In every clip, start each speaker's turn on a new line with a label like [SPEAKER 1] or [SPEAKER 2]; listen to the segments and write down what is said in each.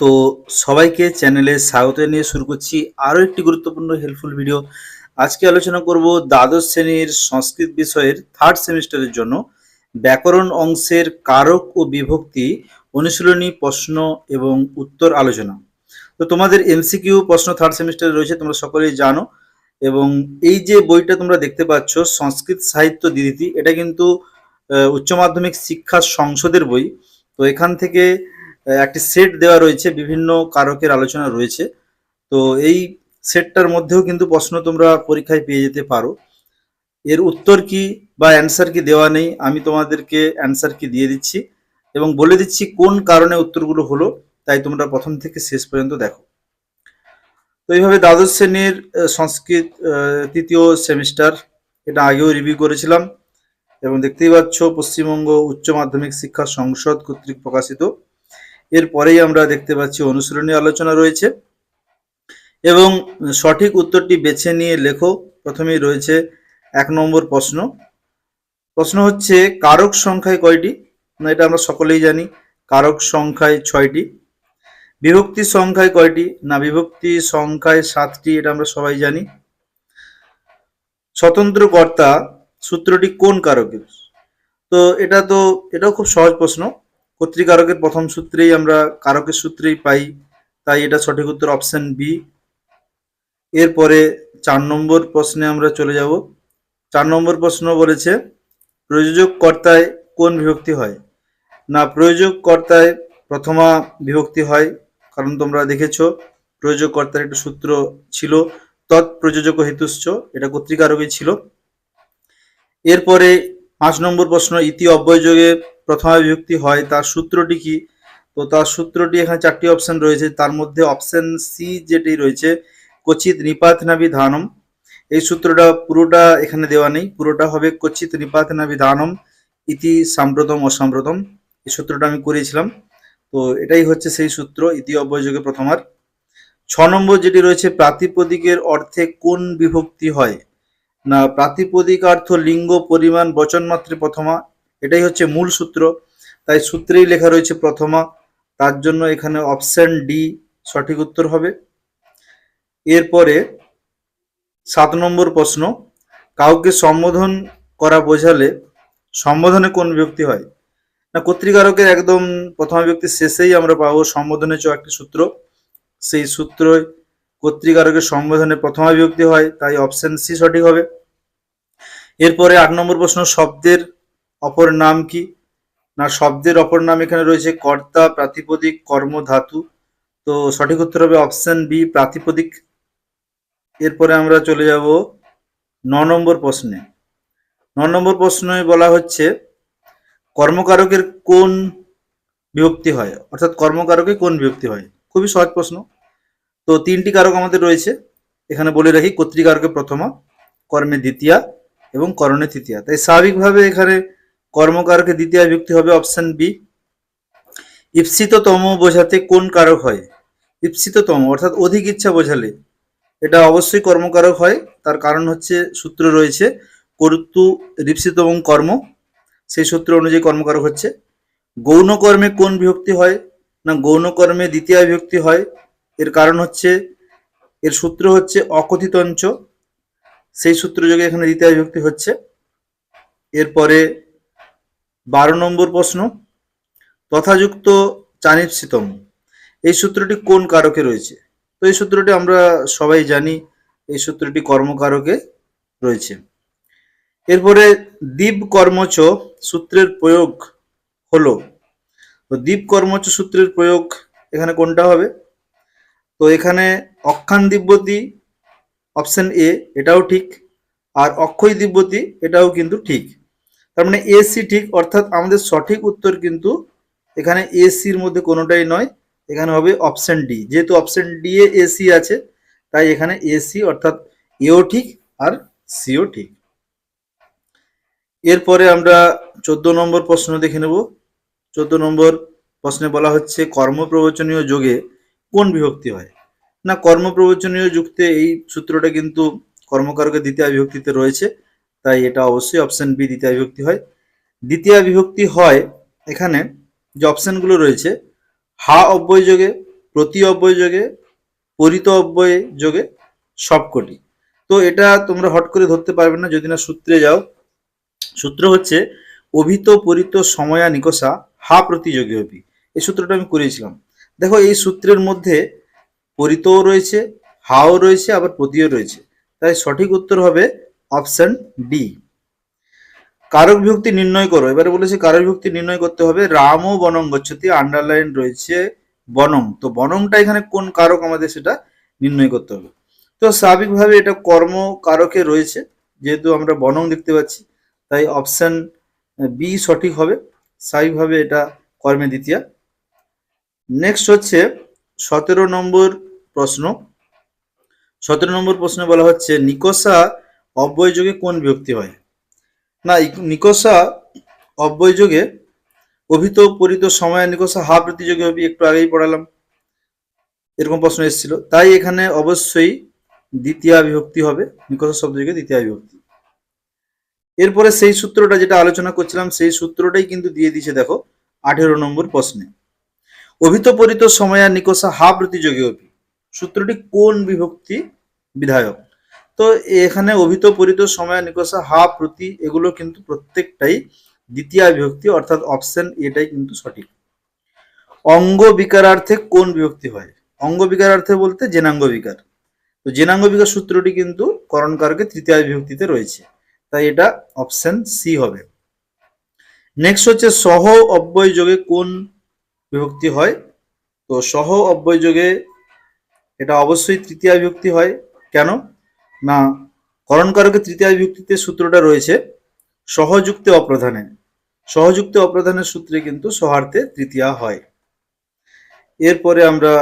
[SPEAKER 1] তো সবাইকে চ্যানেলে স্বাগত নিয়ে শুরু করছি আরও একটি গুরুত্বপূর্ণ হেল্পফুল ভিডিও আজকে আলোচনা করব দ্বাদশ শ্রেণির সংস্কৃত বিষয়ের থার্ড সেমিস্টারের জন্য। ব্যাকরণ অংশের কারক ও বিভক্তি, অনুশীলনী, প্রশ্ন এবং উত্তর আলোচনা। তো তোমাদের এমসিকিউ প্রশ্ন থার্ড সেমিস্টারে রয়েছে, তোমরা সকলেই জানো। এবং এই যে বইটা তোমরা দেখতে পাচ্ছ, সংস্কৃত সাহিত্য দিদিতি এটা কিন্তু উচ্চ মাধ্যমিক শিক্ষা সংসদের বই। তো এখান থেকে একটি সেট দেওয়া রয়েছে, বিভিন্ন কারকের আলোচনা রয়েছে। তো এই সেটটার মধ্যেও কিন্তু প্রশ্ন তোমরা পরীক্ষায় পেয়ে যেতে পারো। এর উত্তর কি বা অ্যান্সার কি দেওয়া নেই, আমি তোমাদেরকে অ্যান্সার কি দিয়ে দিচ্ছি এবং বলে দিচ্ছি কোন কারণে উত্তরগুলো হলো, তাই তোমরা প্রথম থেকে শেষ পর্যন্ত দেখো। তো এইভাবে দ্বাদশ শ্রেণির সংস্কৃত তৃতীয় সেমিস্টার, এটা আগেও রিভিউ করেছিলাম এবং দেখতেই পাচ্ছ পশ্চিমবঙ্গ উচ্চ মাধ্যমিক শিক্ষা সংসদ কর্তৃক প্রকাশিত। এরপরেই আমরা দেখতে পাচ্ছি অনুশীলনী আলোচনা রয়েছে। এবং সঠিক উত্তরটি বেছে নিয়ে লেখো। প্রথমেই রয়েছে এক নম্বর প্রশ্ন। প্রশ্ন হচ্ছে, কারক সংখ্যায় কয়টি? না, এটা আমরা সকলেই জানি, কারক সংখ্যায় ছয়টি। বিভক্তি সংখ্যায় কয়টি? না, বিভক্তি সংখ্যায় সাতটি, এটা আমরা সবাই জানি। স্বতন্ত্র কর্তা সূত্রটি কোন কারকের? তো এটা তো, এটাও খুব সহজ প্রশ্ন। কর্তৃকারকের প্রথম সূত্রেই আমরা কারকের সূত্রেই পাই, তাই এটা সঠিক উত্তর অপশন বি এরপরে চার নম্বর প্রশ্নে আমরা চলে যাব। চার নম্বর প্রশ্ন বলেছে, প্রযোজক কর্তায় কোন বিভক্তি হয়? না, প্রয়োজক কর্তায় প্রথমা বিভক্তি হয়, কারণ তোমরা দেখেছ প্রয়োজক কর্তার একটা সূত্র ছিল তৎপ্রযোজক হেতুশ্চ, এটা কর্তৃকারকই ছিল। এরপরে পাঁচ নম্বর প্রশ্ন, ইতি অব্যয়যোগে প্রথমা বিভক্তি হয়, তার সূত্রটি কি? তো তার সূত্রটি এখানে চারটি অপশন রয়েছে। তার মধ্যে অপশন সি যেটি রয়েছে, কচিত নিপাত নাভি ধানম এই সূত্রটা পুরোটা এখানে দেওয়া নেই। পুরোটা হবে, কচিত নিপাত নাভি ধানম ইতি সাম্প্রতম অসাম্প্রতম এই সূত্রটা আমি করিয়েছিলাম তো এটাই হচ্ছে সেই সূত্র, ইতি অব্যয়যোগে প্রথমার। ছ নম্বর যেটি রয়েছে, প্রাতিপদিকের অর্থে কোন বিভক্তি হয়? না প্রাতিপদিকার্থ লিঙ্গ, পরিমাণ বচন মাত্রে প্রথমা এটাই হচ্ছে মূল সূত্র। তাই সূত্রেই লেখা রয়েছে প্রথমা। তার জন্য এখানে অপশন ডি সঠিক উত্তর হবে। এরপরে সাত নম্বর প্রশ্ন, কাউকে সম্বোধন করা বোঝালে সম্বোধনে কোন ব্যক্তি হয়? না, কর্তৃকারকের একদম প্রথমা বিভক্তির শেষেই আমরা পাবো সম্বোধনে চ একটি সূত্র। সেই সূত্র কর্তৃকারকের সম্বোধনে প্রথমা ব্যক্তি হয়, তাই অপশন সি সঠিক হবে। এরপরে আট নম্বর প্রশ্ন, শব্দের অপর নাম কি? না, শব্দের অপর নাম এখানে রয়েছে কর্তা, প্রাতিপদিক কর্ম ধাতু তো সঠিক উত্তর হবে অপশন বি, প্রাতিপদিক। এরপরে আমরা চলে যাব ন নম্বর প্রশ্নে। ন নম্বর প্রশ্নে বলা হচ্ছে, কর্মকারকের কোন বিভক্তি হয়? অর্থাৎ কর্মকারকে কোন বিভক্তি হয়? খুবই সহজ প্রশ্ন। তো তিনটি কারক আমাদের রয়েছে। এখানে বলে রাখি, কর্তৃকারকে প্রথমা, কর্মে দ্বিতীয়া এবং করণে তৃতীয়া। তাই স্বাভাবিকভাবে এখানে কর্মকারকে দ্বিতীয় বিভক্তি হবে অপশন বি ইপ্সিততম বোঝাতে কোন কারক হয়? ইপ্সিততম, অর্থাৎ অধিক ইচ্ছা বোঝালে। এটা অবশ্যই কর্মকারক হয়, তার কারণ হচ্ছে সূত্র রয়েছে, কর্তু রিপ্সিত এবং কর্ম। সেই সূত্র অনুযায়ী কর্মকারক হচ্ছে। গৌণ কর্মে কোন বিভক্তি হয়? না গৌণ কর্মে দ্বিতীয় বিভক্তি হয়। এর কারণ হচ্ছে, এর সূত্র হচ্ছে অকথিতঞ্চ। সেই সূত্র যোগে এখানে দ্বিতীয় বিভক্তি হচ্ছে। এরপরে বারো নম্বর প্রশ্ন, তথাযুক্ত চানিপসিতম, এই সূত্রটি কোন কারকে রয়েছে? তো এই সূত্রটি আমরা সবাই জানি, এই সূত্রটি কর্মকারকে রয়েছে। এরপরে দ্বীপ কর্মচ সূত্রের প্রয়োগ হলো। তো দ্বীপ কর্মচ সূত্রের প্রয়োগ এখানে কোনটা হবে? তো এখানে অক্ষান দিব্যতি অপশন এ, এটাও ঠিক, আর অক্ষয় দিব্যতি এটাও কিন্তু ঠিক। তার মানে এসি ঠিক, অর্থাৎ আমাদের সঠিক উত্তর কিন্তু এখানে এসির মধ্যে কোনোটাই নয়, এখানে হবে অপশন ডি যেহেতু অপশন ডি এ এসি আছে, তাই এখানে এসি অর্থাৎ এও ঠিক আর সিও ঠিক। এরপরে আমরা চোদ্দ নম্বর প্রশ্ন দেখে নেব। চোদ্দ নম্বর প্রশ্নে বলা হচ্ছে, কর্মপ্রবচনীয় যোগে কোন বিভক্তি হয়? না, কর্মপ্রবচনীয় যুক্তে এই সূত্রটা কিন্তু কর্মকারকের দ্বিতীয় বিভক্তিতে রয়েছে। তাই এটা অবশ্যই অপশন বি দ্বিতীয় বিভক্তি হয়। দ্বিতীয় বিভক্তি হয় এখানে যে অপশানগুলো রয়েছে, হা অব্যয় যোগে, প্রতি অব্যয় যোগে, পরিত অব্যয় যোগে সবকটি। তো এটা তোমরা হট করে ধরতে পারবে না, যদি না সূত্রে যাও। সূত্র হচ্ছে, অভিত পরিত সময়া নিকষা, হা প্রতিযোগী হবি এই সূত্রটা আমি করিয়েছিলাম দেখো, এই সূত্রের মধ্যে পরিতও রয়েছে, হাও রয়েছে, আবার প্রতিও রয়েছে। তাই সঠিক উত্তর হবে অপশন ডি। কারক বিভক্তি নির্ণয় করো। এবারে বলেছে কারক বিভক্তি নির্ণয় করতে হবে। রাম ও বনং গচ্ছতি আন্ডারলাইন রয়েছে বনং। তো বনংটা এখানে কোন কারক আমাদের সেটা নির্ণয় করতে হবে। তো স্বাভাবিকভাবে এটা কর্ম কারকে রয়েছে, যেহেতু আমরা বনং দেখতে পাচ্ছি, তাই অপশন বি সঠিক হবে। স্বাভাবিকভাবে এটা কর্মে দ্বিতীয়া। নেক্সট হচ্ছে সতেরো নম্বর প্রশ্ন। সতেরো নম্বর প্রশ্নে বলা হচ্ছে, নিকষা অব্যয় যোগে কোন বিভক্তি হয়? না নিকষা অব্যয় যোগে অভিত, পরিত, সময়, নিকষা হা প্রতিযোগী হবে একটু আগেই পড়ালাম। এরকম প্রশ্ন এসেছিল। তাই এখানে অবশ্যই দ্বিতীয় বিভক্তি হবে, নিকষা শব্দ যোগে দ্বিতীয় বিভক্তি। এরপরে সেই সূত্রটা যেটা আলোচনা করছিলাম, সেই সূত্রটাই কিন্তু দিয়ে দিয়েছে, দেখো, আঠেরো নম্বর প্রশ্নে। অভিত, পরিত, সময়া, নিকষা হা প্রতিযোগী অপি সূত্রটি কোন বিভক্তি বিধায়ক? তো এখানে অভিত পরিত সময়া নিকষা, হা, প্রতি এগুলো কিন্তু প্রত্যেকটাই দ্বিতীয় বিভক্তি, অর্থাৎ অপশন এটাই কিন্তু সঠিক। অঙ্গ বিকারার্থে কোন বিভক্তি হয়? অঙ্গ বিকারার্থে বলতে জেনাঙ্গ বিকার। তো জেনাঙ্গ বিকার সূত্রটি কিন্তু করণকারকে তৃতীয় বিভক্তিতে রয়েছে। তাই এটা অপশন সি হবে। নেক্সট হচ্ছে সহ অব্যয় যোগে কোন বিভক্তি হয়? তো সহ অব্যয় যোগে এটা অবশ্যই তৃতীয় বিভক্তি হয়। কেন? না করণকারকের তৃতীয় বিভক্তিতে সূত্রটা রয়েছে, সহযুক্তে অপ্রধানে। সহযুক্তে অপ্রধানের সূত্রে কিন্তু সহার্থে তৃতীয়া হয়। এরপরে আমরা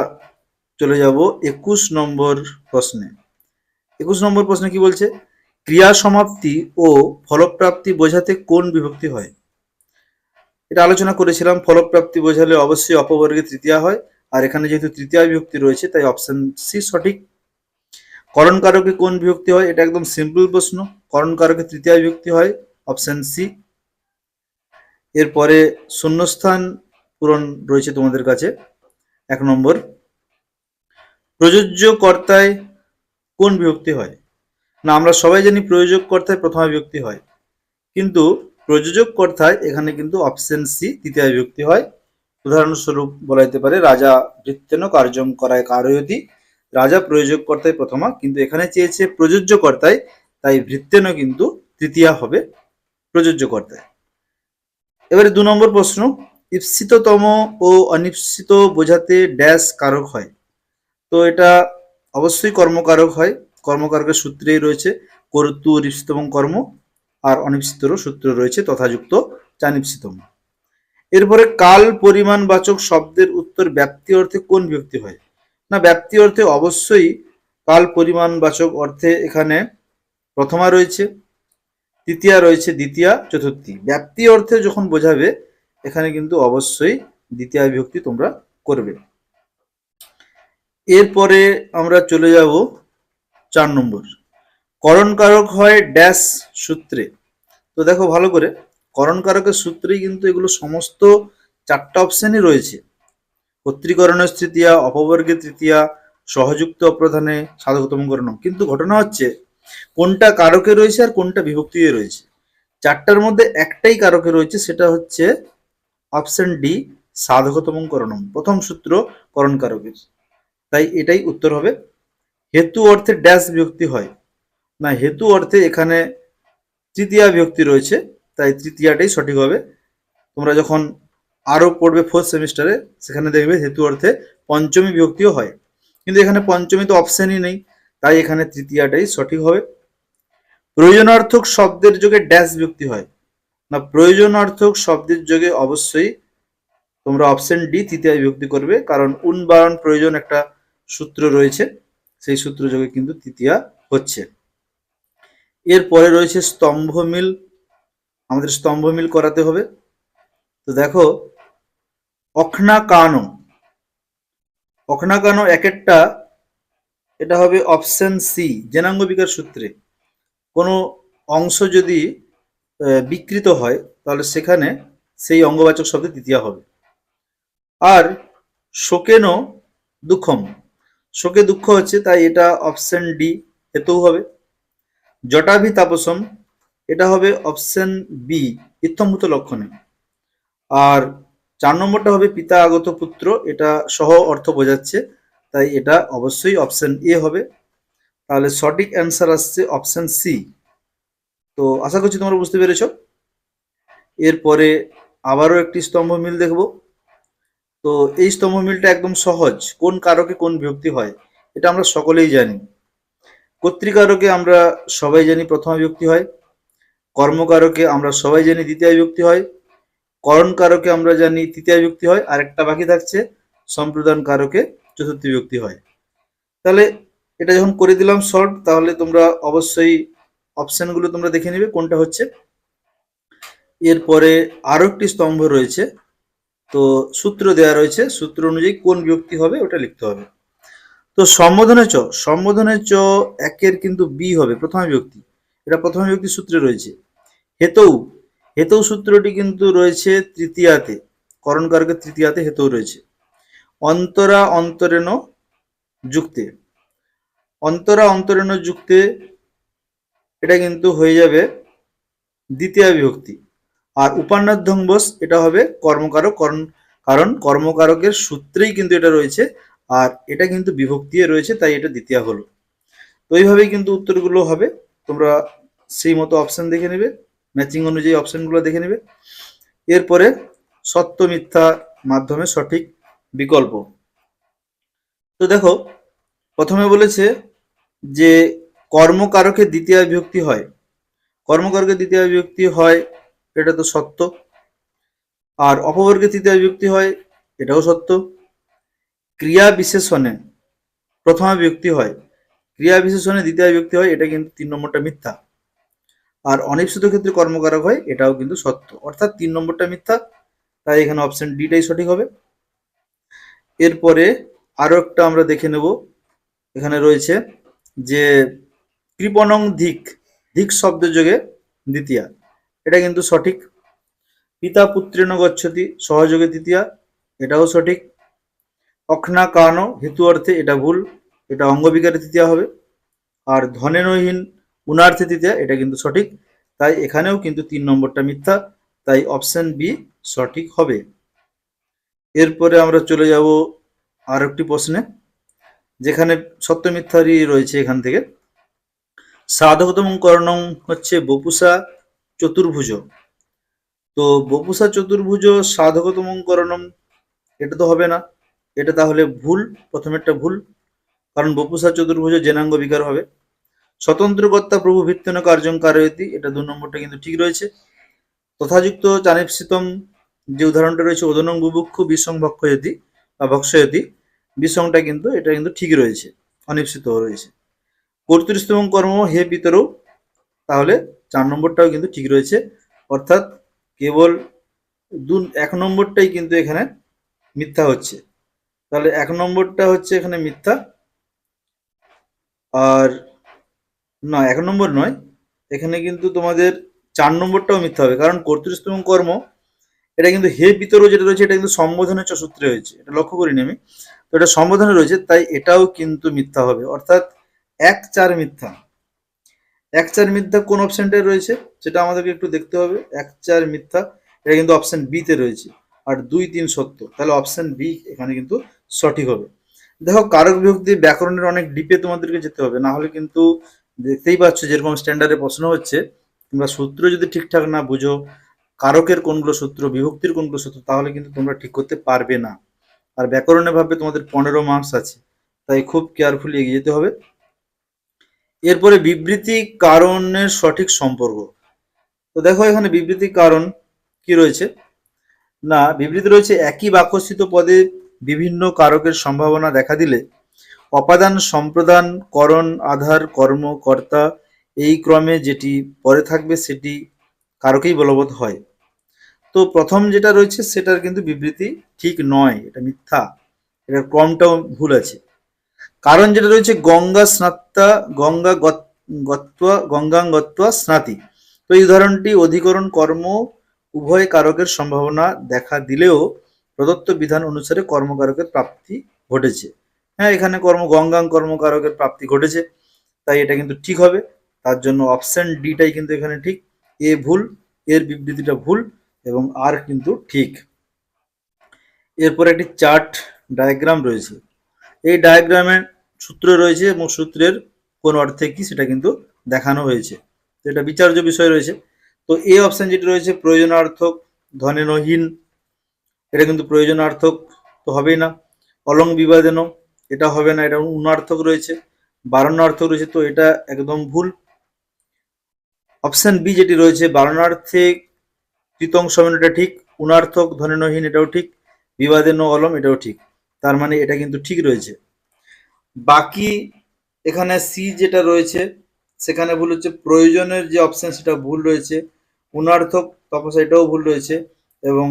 [SPEAKER 1] চলে যাব একুশ নম্বর প্রশ্নে। একুশ নম্বর প্রশ্নে কি বলছে? ক্রিয়া সমাপ্তি ও ফলপ্রাপ্তি বোঝাতে কোন বিভক্তি হয়? এটা আলোচনা করেছিলাম, ফলপ্রাপ্তি বোঝালে অবশ্যই অপবর্গে তৃতীয়া হয়। আর এখানে যেহেতু তৃতীয় বিভক্তি রয়েছে, তাই অপশন সি সঠিক। করণ কারকে কোন বিভক্তি হয়? এটা একদম সিম্পল প্রশ্ন। করণ কারকে তৃতীয় বিভক্তি হয় অপশন সি এরপরে শূন্যস্থান পূরণ রয়েছে তোমাদের কাছে। এক নম্বর। প্রযোজ্য কর্তায় কোন বিভক্তি হয়? না, আমরা সবাই জানি প্রয়োজক কর্তায় প্রথমা বিভক্তি হয়। কিন্তু প্রযোজক কর্তায় এখানে কিন্তু অপশন সি তৃতীয় বিভক্তি হয়। উদাহরণস্বরূপ বলা যেতে পারে, রাজা বৃত্তেন কার্যম করায় কারয়তি। রাজা প্রয়োজক কর্তায় প্রথমা, কিন্তু এখানে চেয়েছে প্রযোজ্য কর্তায় তাই ভৃত্তেন কিন্তু তৃতীয়া হবে প্রযোজ্য কর্তায় এবারে দু নম্বর প্রশ্ন ঈপ্সিততম ও অনিপ্সিত বোঝাতে ড্যাশ কারক হয়? তো এটা অবশ্যই কর্মকারক হয়, কর্মকারকের সূত্রেই রয়েছে, কর্তু রিপ্সিতম কর্ম, আর অনিপ্সিতরও সূত্র রয়েছে, তথাযুক্ত চানিপ্সিতম। এরপরে কাল পরিমাণবাচক শব্দের উত্তর ব্যাপ্তি অর্থে কোন বিভক্তি হয়? না ব্যাপ্তি অর্থে অবশ্যই কাল পরিমাণবাচক অর্থে এখানে প্রথমা রয়েছে, তৃতীয়া রয়েছে, দ্বিতীয়া, চতুর্থী। ব্যাপ্তি অর্থে যখন বোঝাবে, এখানে কিন্তু অবশ্যই দ্বিতীয় বিভক্তি তোমরা করবে। এরপরে আমরা চলে যাব চার নম্বর। করণকারক হয় ড্যাশ সূত্রে। তো দেখো ভালো করে, করণকারকের সূত্রেই কিন্তু এগুলো সমস্ত চারটা অপশনই রয়েছে। কর্তৃকরণের তৃতীয়া অপবর্গের তৃতীয়া, সহযুক্ত অপ্রধানে সাধকতম করণ কিন্তু ঘটনা হচ্ছে, কোনটা কারকে রয়েছে আর কোনটা বিভক্তিতে রয়েছে? চারটার মধ্যে একটাই কারকে রয়েছে, সেটা হচ্ছে অপশন ডি সাধকতম করণম প্রথম সূত্র, করণ কারকের। তাই এটাই উত্তর হবে। হেতু অর্থে ড্যাশ বিভক্তি হয়। না, হেতু অর্থে এখানে তৃতীয়া বিভক্তি রয়েছে, তাই তৃতীয়াটাই সঠিক হবে। তোমরা যখন আরও পড়বে ফোর্থ সেমিস্টারে সেখানে দেখবে হেতু অর্থে পঞ্চমী বিভক্তিও হয়। কিন্তু এখানে পঞ্চমী তো অপশনই নেই, তাই এখানে তৃতীয়াটাই সঠিক হবে। প্রয়োজনার্থক শব্দের যোগে ড্যাশ বিভক্তি হয়। না, প্রয়োজনার্থক শব্দের যোগে অবশ্যই তোমরা অপশন ডি তৃতীয় বিভক্তি করবে, কারণ উন বারণ প্রয়োজন একটা সূত্র রয়েছে, সেই সূত্র যোগে কিন্তু তৃতীয়া হচ্ছে। এরপরে রয়েছে স্তম্ভ মিল আমাদের স্তম্ভ মিল করাতে হবে। তো দেখো অখনা কানো অখনা কানো এক একটা এটা হবে অপশন সি জেনাঙ্গ বিকার সূত্রে। কোনো অংশ যদি বিকৃত হয়, তাহলে সেখানে সেই অঙ্গবাচক শব্দে তৃতীয়া হবে। আর শোকেনো দুঃখম। শোকে দুঃখ হচ্ছে, তাই এটা অপশন ডি এতেও হবে। জটাভি তাপসম, এটা হবে অপশন বি ইত্যম্ভূত লক্ষণে। আর চার নম্বরটা হবে পিতা আগত পুত্র, এটা সহ অর্থ বোঝাচ্ছে, তাই এটা অবশ্যই অপশান এ হবে। তাহলে সঠিক অ্যান্সার আসছে অপশান সি তো আশা করছি তোমরা বুঝতে পেরেছ। এরপরে আবারও একটি স্তম্ভ মিল দেখব। তো এই স্তম্ভ মিলটা একদম সহজ, কোন কারকে কোন বিভক্তি হয়, এটা আমরা সকলেই জানি। কর্তৃকারকে আমরা সবাই জানি প্রথমা বিভক্তি হয়, কর্মকারকে আমরা সবাই জানি দ্বিতীয় বিভক্তি হয় করণ কারকে আমরা জানি তৃতীয় বিভক্তি হয় আর একটা বাকি থাকছে সম্প্রদান কারকে চতুর্থ বিভক্তি হয়। তাহলে এটা যখন করে দিলাম সলভ তাহলে তোমরা অবশ্যই অপশানগুলো তোমরা দেখে নেবে, কোনটা হচ্ছে। এরপরে আরও একটি স্তম্ভ রয়েছে, তো সূত্র দেওয়া রয়েছে, সূত্র অনুযায়ী কোন বিভক্তি হবে ওটা লিখতে হবে। তো সম্বোধনে চ সম্বোধনে চ একের কিন্তু বি হবে, প্রথম বিভক্তি। এটা প্রথম বিভক্তি সূত্রে রয়েছে। হেতৌ হেতৌ সূত্রটি কিন্তু রয়েছে তৃতীয়াতে। করণ কারকের তৃতীয়াতে হেতৌ রয়েছে। অন্তরা অন্তরেণ যুক্তে। অন্তরা অন্তরেণ যুক্তে এটা কিন্তু হয়ে যাবে দ্বিতীয় বিভক্তি। আর উপান্নাধ্যংবস এটা হবে কর্মকারক, করণ, কারণ কর্মকারকের সূত্রেই কিন্তু এটা রয়েছে, আর এটা কিন্তু বিভক্তি রয়েছে, তাই এটা দ্বিতীয় হলো। তো এইভাবেই কিন্তু উত্তরগুলো হবে। তোমরা সেই মতো অপশন দেখে নেবে। ম্যাচিং অনুযায়ী অপশনগুলো দেখে নেবে। এরপরে সত্য মিথ্যা মাধ্যমে সঠিক বিকল্প। তো দেখো, প্রথমে বলেছে যে কর্মকারকে দ্বিতীয় বিভক্তি হয়। কর্মকারকে দ্বিতীয় বিভক্তি হয়, এটা তো সত্য। আর অপবর্গের তৃতীয় বিভক্তি হয়, এটাও সত্য। ক্রিয়া বিশেষণে প্রথমা বিভক্তি হয়। ক্রিয়া বিশেষণে দ্বিতীয় বিভক্তি হয়, এটা কিন্তু তিন নম্বরটা মিথ্যা। আর অনিশ্চিত ক্ষেত্রে কর্মকারক হয়, এটাও কিন্তু সত্য। অর্থাৎ তিন নম্বরটা মিথ্যা, তাই এখানে অপশন ডিটাই সঠিক হবে। এরপরে আরও একটা আমরা দেখে নেব। এখানে রয়েছে যে কৃপণং ধিক ধিক শব্দের যোগে দ্বিতীয়া, এটা কিন্তু সঠিক। পিতা পুত্রেণ গচ্ছতি, সহযোগে দ্বিতীয়া এটাও সঠিক। অখনা কান হেতু অর্থে এটা ভুল, এটা অঙ্গবিকারে তৃতীয়া হবে। আর ধনেনহীন গুণার্থে তৃতীয়া এটা কিন্তু সঠিক। তাই এখানেও কিন্তু তিন নম্বরটা মিথ্যা, তাই অপশন বি সঠিক হবে। এরপরে আমরা চলে যাব আর একটি প্রশ্নে, যেখানে সত্য মিথ্যারই রয়েছে এখান থেকে। সাধকতম করণং হচ্ছে বপুষা চতুর্ভুজ। তো বপুষা চতুর্ভুজ সাধকতম করণম এটা তো হবে না। এটা তাহলে ভুল, প্রথমেরটা ভুল। কারণ বপুষা চতুর্ভুজ জেনাঙ্গ বিকার হবে। স্বতন্ত্র কর্তা প্রভু ভিত্তন কার্যং কারয়তি এটা দু নম্বরটা কিন্তু ঠিক রয়েছে। তথাযুক্ত চানিপসিতম যে উদাহরণটা রয়েছে, ওদনং বুভুক্ষ বিসং ভক্ষয়তি বা ভক্ষয়তি বিসংটা কিন্তু, এটা কিন্তু ঠিক রয়েছে, অনিশ্চিত রয়েছে। কর্তৃস্তম কর্ম হে পিতরও তাহলে চার নম্বরটাও কিন্তু ঠিক রয়েছে। অর্থাৎ কেবল দু, এক নম্বরটাই কিন্তু এখানে মিথ্যা হচ্ছে। তাহলে এক নম্বরটা হচ্ছে এখানে মিথ্যা। আর না, এক নম্বর নয়। এখানে কিন্তু তোমাদের চার নম্বরটাও মিথ্যা হবে, কারণ কর্তৃস্তম কর্ম, এটা কিন্তু হে পিতর যেটা রয়েছে, এটা কিন্তু সম্বোধনের সূত্রে হয়েছে, এটা লক্ষ্য করিনি আমি। তো এটা সম্বোধনে রয়েছে, তাই এটাও কিন্তু মিথ্যা হবে। অর্থাৎ এক চার মিথ্যা। এক চার মিথ্যা কোন অপশনটায় রয়েছে, সেটা আমাদেরকে একটু দেখতে হবে। এক চার মিথ্যা, এটা কিন্তু অপশন বিতে রয়েছে, আর দুই তিন সত্য। তাহলে অপশন বি এখানে কিন্তু সঠিক হবে। দেখো, কারক বিভক্তি ব্যাকরণের অনেক ডিপে তোমাদেরকে যেতে হবে, না হলে কিন্তু দেখতেই পাচ্ছ যেরকম স্ট্যান্ডার্ডে প্রশ্ন হচ্ছে। তোমরা সূত্র যদি ঠিকঠাক না বুঝো, কারকের কোনগুলো সূত্র, বিভক্তির কোনগুলো সূত্র, তাহলে কিন্তু তোমরা ঠিক করতে পারবে না। আর ব্যাকরণে ভাবে তোমাদের পনেরো মার্কস আছে, তাই খুব কেয়ারফুলি এগিয়ে যেতে হবে। এরপরে বিবৃতি কারণের সঠিক সম্পর্ক। তো দেখো এখানে বিবৃতি কারণ কি রয়েছে? না, বিবৃতি রয়েছে একই বাক্যস্থিত পদে বিভিন্ন কারকের সম্ভাবনা দেখা দিলে অপাদান সম্প্রদান, করণ, আধার, কর্ম, কর্তা, এই ক্রমে যেটি পরে থাকবে সেটি কারকেই বলবৎ হয়। তো প্রথম যেটা রয়েছে সেটার কিন্তু বিবৃতি ঠিক নয়, এটা মিথ্যা। এটার ক্রমটাও ভুল আছে। কারণ যেটা রয়েছে গঙ্গা স্নাত্তা, গঙ্গা গত- গত্বা গঙ্গাং গত্বা স্নাতি। তো এই উদাহরণটি অধিকরণ কর্ম উভয় কারকের সম্ভাবনা দেখা দিলেও প্রদত্ত বিধান অনুসারে কর্মকারকের প্রাপ্তি ঘটেছে। হ্যাঁ এখানে কর্ম, গঙ্গাং কর্মকারকের প্রাপ্তি ঘটেছে, তাই এটা কিন্তু ঠিক হবে। তার জন্য অপশন ডিটাই কিন্তু এখানে ঠিক। এ ভুল, এর বিবৃতিটা ভুল এবং আর কিন্তু ঠিক। এরপর একটি চার্ট ডায়াগ্রাম রয়েছে। এই ডায়াগ্রামের সূত্র রয়েছে এবং সূত্রের কোন অর্থে কি সেটা কিন্তু দেখানো হয়েছে। এটা বিচার্য বিষয় রয়েছে। তো এই অপশন যেটি রয়েছে, প্রয়োজনার্থক ধনেনহীন এটা কিন্তু প্রয়োজনার্থক তো হবেই না। অলং বিবাদেন এটা হবে না, এটা উনার্থক রয়েছে। বারণার্থক রয়েছে, তো এটা একদম ভুল। অপশন বি যেটি রয়েছে, বারণার্থে কৃতং সমান, এটা ঠিক। উনার্থক ধনেনহীন, এটাও ঠিক। বিবাদে ন অলম, এটাও ঠিক। তার মানে এটা কিন্তু ঠিক রয়েছে। বাকি এখানে সি যেটা রয়েছে, সেখানে ভুল হচ্ছে। প্রয়োজনের যে অপশন, সেটা ভুল রয়েছে। উনার্থক তপস্যা, এটাও ভুল রয়েছে। এবং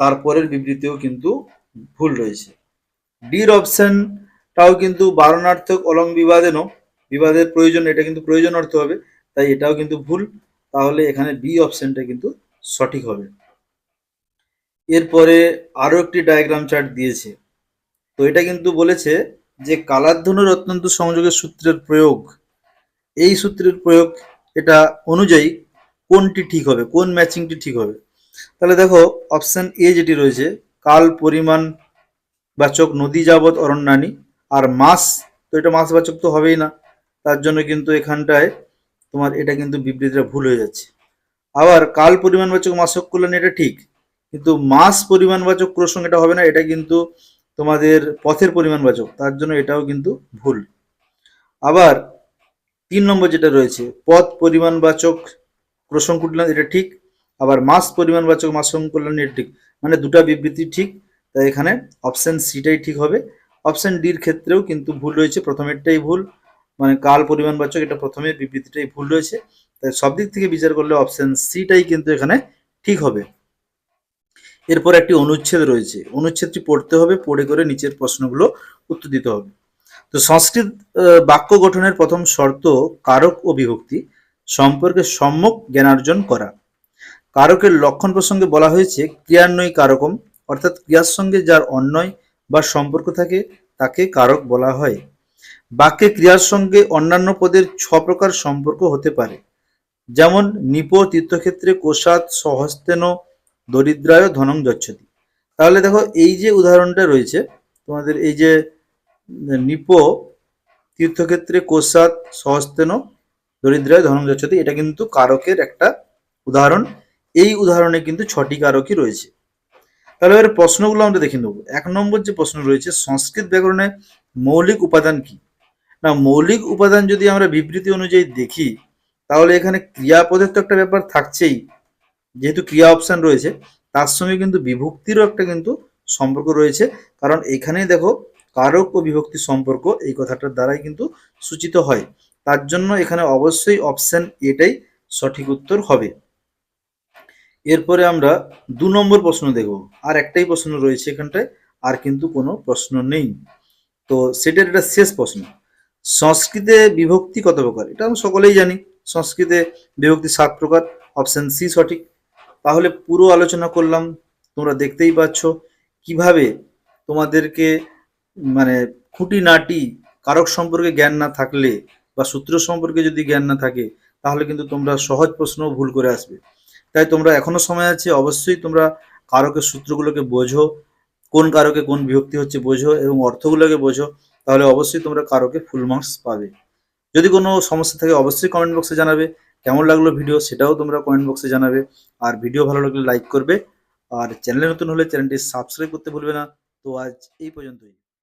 [SPEAKER 1] তারপরের বিবৃতিও কিন্তু ভুল রয়েছে। ডির অপশনটাও কিন্তু বারণার্থক অলং বিবাদেনও। বিবাদের প্রয়োজন, এটা কিন্তু প্রয়োজন অর্থ হবে, তাই এটাও কিন্তু ভুল। তাহলে এখানে বি অপশনটা কিন্তু সঠিক হবে। এরপরে আরও একটি ডায়াগ্রাম চার্ট দিয়েছে। তো এটা কিন্তু বলেছে যে কালাধ্বনুর অত্যন্ত সংযোগের সূত্রের প্রয়োগ। এই সূত্রের প্রয়োগ এটা অনুযায়ী কোনটি ঠিক হবে, কোন ম্যাচিংটি ঠিক হবে। তাহলে দেখো, অপশান এ যেটি রয়েছে, কাল, পরিমাণ বাচক নদী যাবৎ অরণ্যানী আর মাস তো এটা মাস বাচক তো হবেই না। তার জন্য কিন্তু এখানটায় তোমার এটা কিন্তু বিবৃতিটা ভুল হয়ে যাচ্ছে। আবার কাল পরিমাণবাচক মাসক কল্যাণ এটা ঠিক। কিন্তু মাস পরিমাণবাচক প্রসঙ্গ এটা হবে না, এটা কিন্তু তোমাদের পথের পরিমাণবাচক তার জন্য এটাও কিন্তু ভুল। আবার তিন নম্বর যেটা রয়েছে, পথ পরিমাণবাচক ক্রসং কল্যাণ এটা ঠিক। আবার মাস পরিমাণবাচক মাসং কল্যাণ এটা ঠিক। মানে দুটা বিবৃতি ঠিক। তাই এখানে অপশন সিটাই ঠিক হবে। অপশন ডির ক্ষেত্রেও কিন্তু ভুল রয়েছে, প্রথমেরটাই ভুল। মানে কাল পরিমাণবাচক, এটা প্রথমের বিবৃতিটাই ভুল রয়েছে। তাই সব দিক থেকে বিচার করলে অপশন সিটাই কিন্তু এখানে ঠিক হবে। এরপর একটি অনুচ্ছেদ রয়েছে। অনুচ্ছেদটি পড়তে হবে, পড়ে করে নিচের প্রশ্নগুলো উত্তর দিতে হবে। তো সংস্কৃত বাক্য গঠনের প্রথম শর্ত কারক ও বিভক্তি সম্পর্কে সম্যক জ্ঞানার্জন করা। কারকের লক্ষণ প্রসঙ্গে বলা হয়েছে, ক্রিয়ান্বয়ী কারকম অর্থাৎ ক্রিয়ার সঙ্গে যার অন্যয় বা সম্পর্ক থাকে, তাকে কারক বলা হয়। বাক্যে ক্রিয়ার সঙ্গে অন্যান্য পদের ছ প্রকার সম্পর্ক হতে পারে। যেমন, নিপ তীর্থক্ষেত্রে কোষাত সহস্তেন, দরিদ্রায়, ধনং যচ্ছতি। তাহলে দেখো, এই যে উদাহরণটা রয়েছে, তোমাদের এই যে নিপ তীর্থক্ষেত্রে কোষাত সহস্তেন, দরিদ্রায়, ধনং যচ্ছতি, এটা কিন্তু কারকের একটা উদাহরণ। এই উদাহরণে কিন্তু ছটি কারকই রয়েছে। তাহলে এর প্রশ্নগুলো আমরা দেখে নেব। এক নম্বর যে প্রশ্ন রয়েছে, সংস্কৃত ব্যাকরণে মৌলিক উপাদান কি? না, মৌলিক উপাদান যদি আমরা বিবৃতি অনুযায়ী দেখি, তাহলে এখানে ক্রিয়াপদের তো একটা ব্যাপার থাকছেই। যেহেতু ক্রিয়া অপশন রয়েছে, তার সঙ্গে কিন্তু বিভক্তিরও একটা কিন্তু সম্পর্ক রয়েছে। কারণ এখানেই দেখো, কারক ও বিভক্তি সম্পর্ক এই কথাটার দ্বারাই কিন্তু সূচিত হয়। তার জন্য এখানে অবশ্যই অপশন এটাই সঠিক উত্তর হবে। এরপরে আমরা দু নম্বর প্রশ্ন দেখব। আর একটাই প্রশ্ন রয়েছে এখানটায়, আর কিন্তু কোনো প্রশ্ন নেই। তো সেটার এটা শেষ প্রশ্ন। সংস্কৃতে বিভক্তি কত প্রকার? এটা আমরা সকলেই জানি। সংস্কৃতে বিভক্তি সাত প্রকার অপশন সি সঠিক। তাহলে পুরো আলোচনা করলাম, তোমরা দেখতেই পাচ্ছ কীভাবে তোমাদেরকে মানে খুঁটিনাটি কারক সম্পর্কে জ্ঞান না থাকলে বা সূত্র সম্পর্কে যদি জ্ঞান না থাকে, তাহলে কিন্তু তোমরা সহজ প্রশ্ন ভুল করে আসবে। তাই তোমরা এখনও সময় আছে, অবশ্যই তোমরা কারকের সূত্রগুলোকে বোঝো, কোন কারকে কোন বিভক্তি হচ্ছে বোঝো এবং অর্থগুলোকে বোঝো, তাহলে অবশ্যই তোমরা কারকে ফুল মার্কস পাবে। যদি কোনো সমস্যা থাকে অবশ্যই কমেন্ট বক্সে জানাবে, কেমন লাগল ভিডিও সেটাও তোমরা কমেন্ট বক্সে জানাবে, আর ভিডিও ভালো লাগলে লাইক করবে, আর চ্যানেলে নতুন হলে চ্যানেলটি সাবস্ক্রাইব করতে ভুলবে না, তো আজ এই পর্যন্তই।